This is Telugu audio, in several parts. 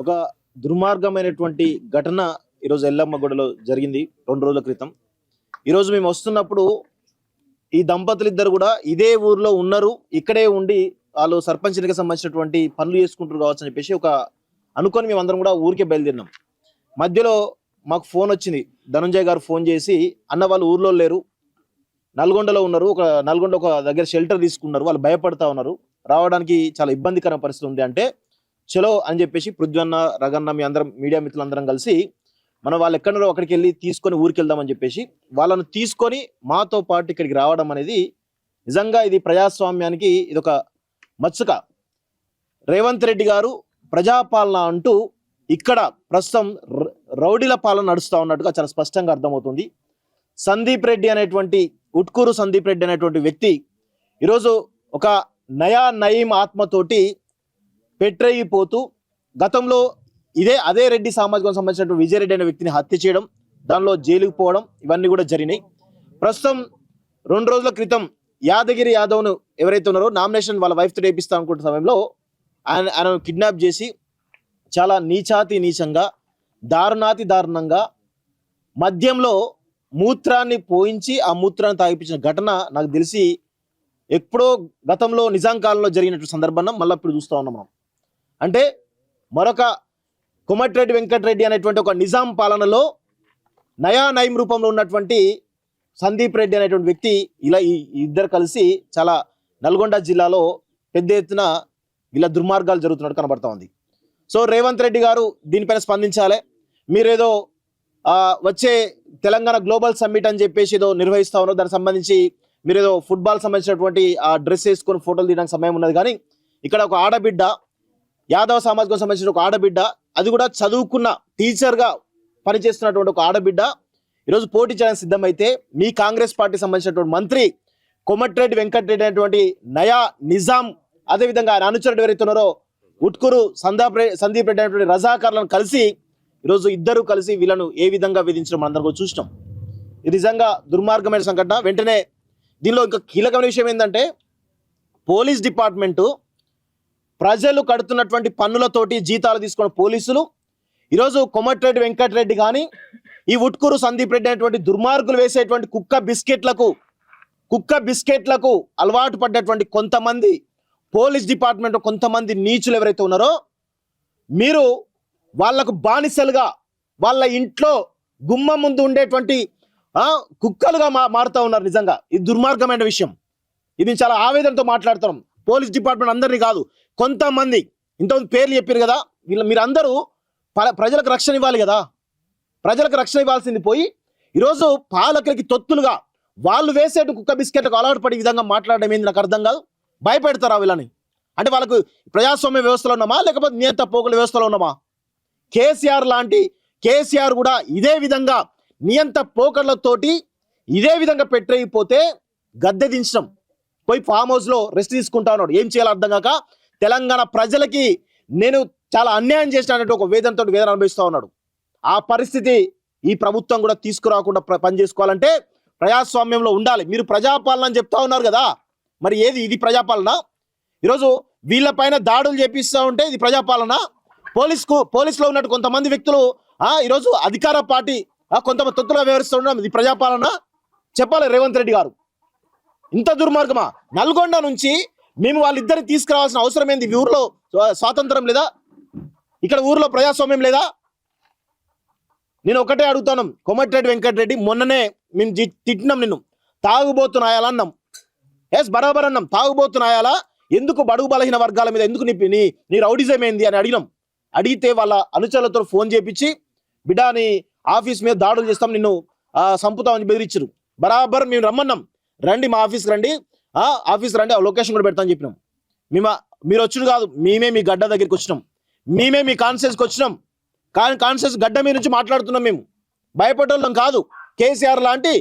ఒక దుర్మార్గమైనటువంటి ఘటన ఈరోజు ఎల్లమ్మగూడలో జరిగింది రెండు రోజుల క్రితం. ఈరోజు మేము వస్తున్నప్పుడు ఈ దంపతులు ఇద్దరు కూడా ఇదే ఊర్లో ఉన్నారు ఇక్కడే ఉండి వాళ్ళు సర్పంచ్కి సంబంధించినటువంటి పనులు చేసుకుంటారు కావచ్చు అని చెప్పేసి ఒక అనుకొని మేము అందరం కూడా ఊరికే బయలుదేరినాం. మధ్యలో మాకు ఫోన్ వచ్చింది. ధనంజయ్ గారు ఫోన్ చేసి అన్న వాళ్ళు ఊర్లో లేరు. నల్గొండలో ఉన్నారు. ఒక నల్గొండ ఒక దగ్గర షెల్టర్ తీసుకున్నారు. వాళ్ళు భయపడతా ఉన్నారు. రావడానికి చాలా ఇబ్బందికర పరిస్థితి ఉంది. అంటే చలో అని చెప్పేసి పృథ్వన్న రగన్న మీ అందరం మీడియా మిత్రులందరం కలిసి మనం వాళ్ళు ఎక్కడో అక్కడికి వెళ్ళి తీసుకొని ఊరికి వెళ్దామని చెప్పేసి వాళ్ళను తీసుకొని మాతో పాటు ఇక్కడికి రావడం అనేది నిజంగా ఇది ప్రజాస్వామ్యానికి ఇది ఒక రేవంత్ రెడ్డి గారు ప్రజాపాలన అంటూ ఇక్కడ ప్రస్తుతం ర- రౌడీల పాలన నడుస్తూ ఉన్నట్టుగా చాలా స్పష్టంగా అర్థమవుతుంది. సందీప్ రెడ్డి అనేటువంటి ఉట్కూరు సందీప్ రెడ్డి అనేటువంటి వ్యక్తి ఈరోజు ఒక నయా నయీం ఆత్మతోటి పెట్టయిపోతూ గతంలో ఇదే అదే రెడ్డి సామాజికం సంబంధించినటువంటి విజయరెడ్డి అనే వ్యక్తిని హత్య చేయడం దానిలో జైలుకు పోవడం ఇవన్నీ కూడా జరిగినాయి. ప్రస్తుతం రెండు రోజుల క్రితం యాదగిరి యాదవ్ను ఎవరైతే ఉన్నారో నామినేషన్ వాళ్ళ వైఫ్తో వేపిస్తా అనుకుంటున్న సమయంలో ఆయన ఆయన కిడ్నాప్ చేసి చాలా నీచాతి నీచంగా దారుణాతి దారుణంగా మద్యంలో మూత్రాన్ని పోయించి ఆ మూత్రాన్ని తాగిపించిన ఘటన నాకు తెలిసి ఎప్పుడో గతంలో నిజాం కాలంలో జరిగినటువంటి సందర్భం మళ్ళీ ఇప్పుడు చూస్తూ ఉన్నాం మనం. అంటే మరొక కొమటిరెడ్డి వెంకటరెడ్డి అనేటువంటి ఒక నిజాం పాలనలో నయా నయం రూపంలో ఉన్నటువంటి సందీప్ రెడ్డి అనేటువంటి వ్యక్తి ఇలా ఈ ఇద్దరు కలిసి చాలా నల్గొండ జిల్లాలో పెద్ద ఎత్తున ఇలా దుర్మార్గాలు జరుగుతున్నట్టు కనబడతా ఉంది. సో రేవంత్ రెడ్డి గారు దీనిపైన స్పందించాలి. మీరేదో వచ్చే తెలంగాణ గ్లోబల్ సమ్మిట్ అని చెప్పేసి ఏదో నిర్వహిస్తా ఉన్నారు. దానికి సంబంధించి మీరు ఏదో ఫుట్బాల్ సంబంధించినటువంటి ఆ డ్రెస్ వేసుకొని ఫోటోలు తీయడానికి సమయం ఉన్నది. కానీ ఇక్కడ ఒక ఆడబిడ్డ యాదవ సామాజికం సంబంధించిన ఒక ఆడబిడ్డ అది కూడా చదువుకున్న టీచర్గా పనిచేస్తున్నటువంటి ఒక ఆడబిడ్డ. ఈరోజు పోటీ చేయడానికి సిద్ధమైతే మీ కాంగ్రెస్ పార్టీ సంబంధించినటువంటి మంత్రి కొమట్రెడ్డి వెంకటరెడ్డి అనేటువంటి నయా నిజాం అదేవిధంగా ఆయన అనుచరుడు ఎవరైతే ఉన్నారో ఉట్కూరు సందాప్ సందీప్ రెడ్డి అనేటువంటి రజాకారులను కలిసి ఈరోజు ఇద్దరు కలిసి వీళ్ళను ఏ విధంగా విధించడం మనందరం కూడా చూసినాం. ఇది నిజంగా దుర్మార్గమైన సంఘటన. వెంటనే దీనిలో ఇంకా కీలకమైన విషయం ఏంటంటే పోలీస్ డిపార్ట్మెంటు ప్రజలు కడుతున్నటువంటి పన్నులతోటి జీతాలు తీసుకున్న పోలీసులు ఈరోజు కొమటిరెడ్డి వెంకటరెడ్డి కానీ ఈ ఉట్కూరు సందీప్ రెడ్డి అనేటువంటి దుర్మార్గులు వేసేటువంటి కుక్క బిస్కెట్లకు కుక్క బిస్కెట్లకు అలవాటు పడ్డటువంటి కొంతమంది పోలీస్ డిపార్ట్మెంట్ కొంతమంది నీచులు ఎవరైతే ఉన్నారో మీరు వాళ్ళకు బానిసలుగా వాళ్ళ ఇంట్లో గుమ్మం ముందు ఉండేటువంటి కుక్కలుగా మా మారుతా ఉన్నారు నిజంగా. ఇది దుర్మార్గమైన విషయం. ఇది చాలా ఆవేదనతో మాట్లాడుతున్నాం. పోలీస్ డిపార్ట్మెంట్ అందరినీ కాదు కొంతమంది. ఇంతమంది పేర్లు చెప్పారు కదా వీళ్ళ మీరందరూ ప- ప్రజలకు రక్షణ ఇవ్వాలి కదా. ప్రజలకు రక్షణ ఇవ్వాల్సింది పోయి ఈరోజు పాలకులకి తొత్తులుగా వాళ్ళు వేసేటు కుక్క బిస్కెట్లకు అలవాటు పడే విధంగా మాట్లాడడం ఏంది నాకు అర్థం కాదు. భయపెడతారా వీళ్ళని? అంటే వాళ్ళకు ప్రజాస్వామ్య వ్యవస్థలో ఉన్నామా లేకపోతే నియంత పోకుల వ్యవస్థలో ఉన్నామా? కేసీఆర్ లాంటి కేసీఆర్ కూడా ఇదే విధంగా నియంత పోకర్లతోటి ఇదే విధంగా పెట్టయిపోతే గద్దె దించడం. పోయి ఫామ్ హౌస్లో రెస్ట్ తీసుకుంటా ఉన్నాడు. ఏం చేయాలో అర్థం కాక తెలంగాణ ప్రజలకి నేను చాలా అన్యాయం చేసినట్టు ఒక వేదనతో వేదన అనుభవిస్తూ ఉన్నాడు. ఆ పరిస్థితి ఈ ప్రభుత్వం కూడా తీసుకురాకుండా పనిచేసుకోవాలంటే ప్రజాస్వామ్యంలో ఉండాలి. మీరు ప్రజాపాలన అని చెప్తా ఉన్నారు కదా. మరి ఏది? ఇది ప్రజాపాలన? ఈరోజు వీళ్ళపైన దాడులు చేపిస్తూ ఉంటే ఇది ప్రజాపాలన? పోలీస్కు పోలీసులో ఉన్నట్టు కొంతమంది వ్యక్తులు ఆ ఈరోజు అధికార పార్టీ కొంతమంది తొత్తులుగా వ్యవహరిస్తూ ఉండడం ఇది ప్రజాపాలన? చెప్పాలి రేవంత్ రెడ్డి గారు. ఇంత దుర్మార్గమా? నల్గొండ నుంచి మేము వాళ్ళిద్దరిని తీసుకురావాల్సిన అవసరం ఏంది? ఊర్లో స్వా- స్వాతంత్రం లేదా? ఇక్కడ ఊర్లో ప్రజాస్వామ్యం లేదా? నేను ఒకటే అడుగుతాను. కొమటిరెడ్డి వెంకటరెడ్డి మొన్ననే మేము తిట్టినాం నిన్ను. తాగుబోతున్నాయాలా అన్నాం. ఎస్ బరాబర్ అన్నాం. తాగుబోతున్నాయాలా ఎందుకు బడుగు బలహీన వర్గాల మీద ఎందుకు నీ నీ నీ రౌడిజం ఏంది అని అడిగినాం. అడిగితే వాళ్ళ అనుచరులతో ఫోన్ చేపించి బిడ్డా నీ ఆఫీస్ మీద దాడులు చేస్తాం నిన్ను సంపుతామని బెదిరించరు బరాబర్ మేము రమ్మన్నాం. రండి మా ఆఫీస్కి రండి. ఆ ఆఫీస్ రండి ఆ లొకేషన్ కూడా పెడతామని చెప్పినాం. మేము మీరు వచ్చిన కాదు మేమే మీ గడ్డ దగ్గరికి వచ్చినాం. మేమే మీ కాన్ఫరెన్స్కి వచ్చినాం. కానీ కాన్ఫరెన్స్ గడ్డ మీద నుంచి మాట్లాడుతున్నాం మేము. భయపడేళ్ళం కాదు. కేసీఆర్ లాంటి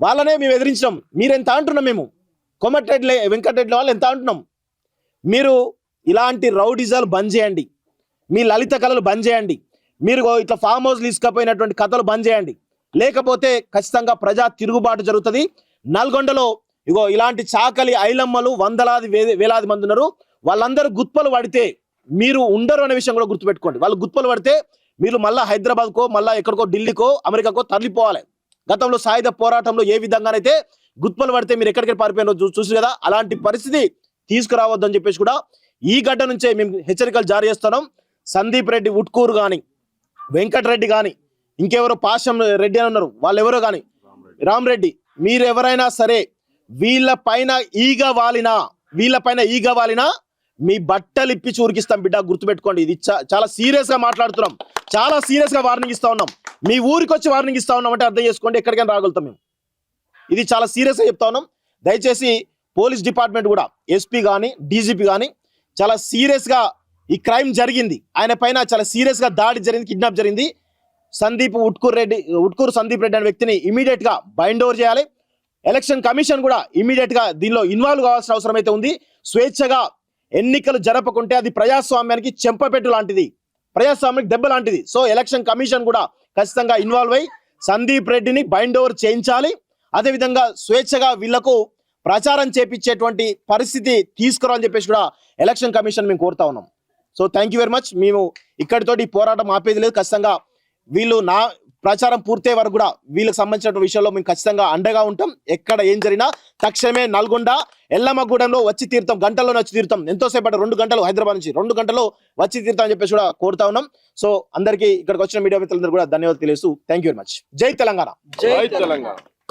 వాళ్ళనే మేము ఎదిరించినాం. మీరు ఎంత అంటున్నాం మేము? కొమటిరెడ్డి వెంకటరెడ్డి వాళ్ళు ఎంత అంటున్నాం? మీరు ఇలాంటి రౌడిజాలు బంద్ చేయండి. మీ లలిత కళలు బంద్ చేయండి. మీరు ఇట్లా ఫామ్ హౌస్ తీసుకపోయినటువంటి కథలు బంద్ చేయండి. లేకపోతే ఖచ్చితంగా ప్రజా తిరుగుబాటు జరుగుతుంది. నల్గొండలో ఇగో ఇలాంటి చాకలి ఐలమ్మలు వందలాది వే- వేలాది మంది ఉన్నారు. వాళ్ళందరూ గుత్పలు పడితే మీరు ఉండరు అనే విషయం కూడా గుర్తుపెట్టుకోండి. వాళ్ళు గుత్పలు పడితే మీరు మళ్ళీ హైదరాబాద్కో మళ్ళీ ఎక్కడికో ఢిల్లీకో అమెరికాకో తరలిపోవాలి. గతంలో సాయుధ పోరాటంలో ఏ విధంగానైతే గుత్పలు పడితే మీరు ఎక్కడికి పారిపోయినో చూసి కదా అలాంటి పరిస్థితి తీసుకురావద్దని చెప్పేసి కూడా ఈ గడ్డ నుంచే మేము హెచ్చరికలు జారీ చేస్తున్నాం. సందీప్ రెడ్డి ఉట్కూరు కానీ వెంకటరెడ్డి కానీ ఇంకెవరో పాశం రెడ్డి అని ఉన్నారు. వాళ్ళు ఎవరో కానీ రామరెడ్డి మీరెవరైనా సరే వీళ్ళ పైన ఈగ వాలినా వీళ్ళ పైన ఈగ వాలినా మీ బట్టలు ఇప్పి చూరికిస్తాం బిడ్డ గుర్తుపెట్టుకోండి. ఇది చాలా సీరియస్గా మాట్లాడుతున్నాం. చాలా సీరియస్గా వార్నింగ్ ఇస్తా ఉన్నాం. మీ ఊరికి వచ్చి వార్నింగ్ ఇస్తా ఉన్నాం అంటే అర్థం చేసుకోండి ఎక్కడికైనా రాగలుగుతాం మేము. ఇది చాలా సీరియస్గా చెప్తా ఉన్నాం. దయచేసి పోలీస్ డిపార్ట్మెంట్ కూడా ఎస్పీ కానీ డీజీపీ కానీ చాలా సీరియస్గా ఈ క్రైమ్ జరిగింది. ఆయన పైన చాలా సీరియస్గా దాడి జరిగింది కిడ్నాప్ జరిగింది. సందీప్ ఉట్కూర్ రెడ్డి ఉట్కూరు సందీప్ రెడ్డి అనే వ్యక్తిని ఇమీడియట్గా బైండ్ ఓవర్ చేయాలి. ఎలక్షన్ కమిషన్ కూడా ఇమీడియట్గా దీనిలో ఇన్వాల్వ్ కావాల్సిన అవసరం అయితే ఉంది. స్వేచ్ఛగా ఎన్నికలు జరపకుంటే అది ప్రజాస్వామ్యానికి చెంపపెట్టు లాంటిది. ప్రజాస్వామ్యానికి దెబ్బ లాంటిది. సో ఎలక్షన్ కమిషన్ కూడా ఖచ్చితంగా ఇన్వాల్వ్ అయి సందీప్ రెడ్డిని బైండ్ ఓవర్ చేయించాలి. అదేవిధంగా స్వేచ్ఛగా వీళ్ళకు ప్రచారం చేపించేటువంటి పరిస్థితి తీసుకురావాలని చెప్పేసి కూడా ఎలక్షన్ కమిషన్ మేము కోరుతా ఉన్నాం. So thank you very much మేము ఇక్కడితోటి పోరాటం ఆపేది లేదు. ఖచ్చితంగా వీళ్ళు నా ప్రచారం పూర్తయ్యే వరకు కూడా వీళ్ళకి సంబంధించిన విషయంలో మేము ఖచ్చితంగా అండగా ఉంటాం. ఎక్కడ ఏం జరిగినా తక్షణమే నల్గొండ ఎల్లమ్మగూడెంలో వచ్చి తీర్థం గంటల్లోనే వచ్చి తీర్థం ఎంతోసేపటి రెండు గంటలు హైదరాబాద్ నుంచి రెండు గంటలు వచ్చి తీర్థం అని చెప్పేసి కూడా కోరుతా ఉన్నాం. సో అందరికీ ఇక్కడికి వచ్చిన మీడియా మిత్రులందరూ కూడా ధన్యవాదాలు తెలుసు థ్యాంక్ యూ వెరీ మచ్ జై తెలంగాణ. జై తెలంగాణ.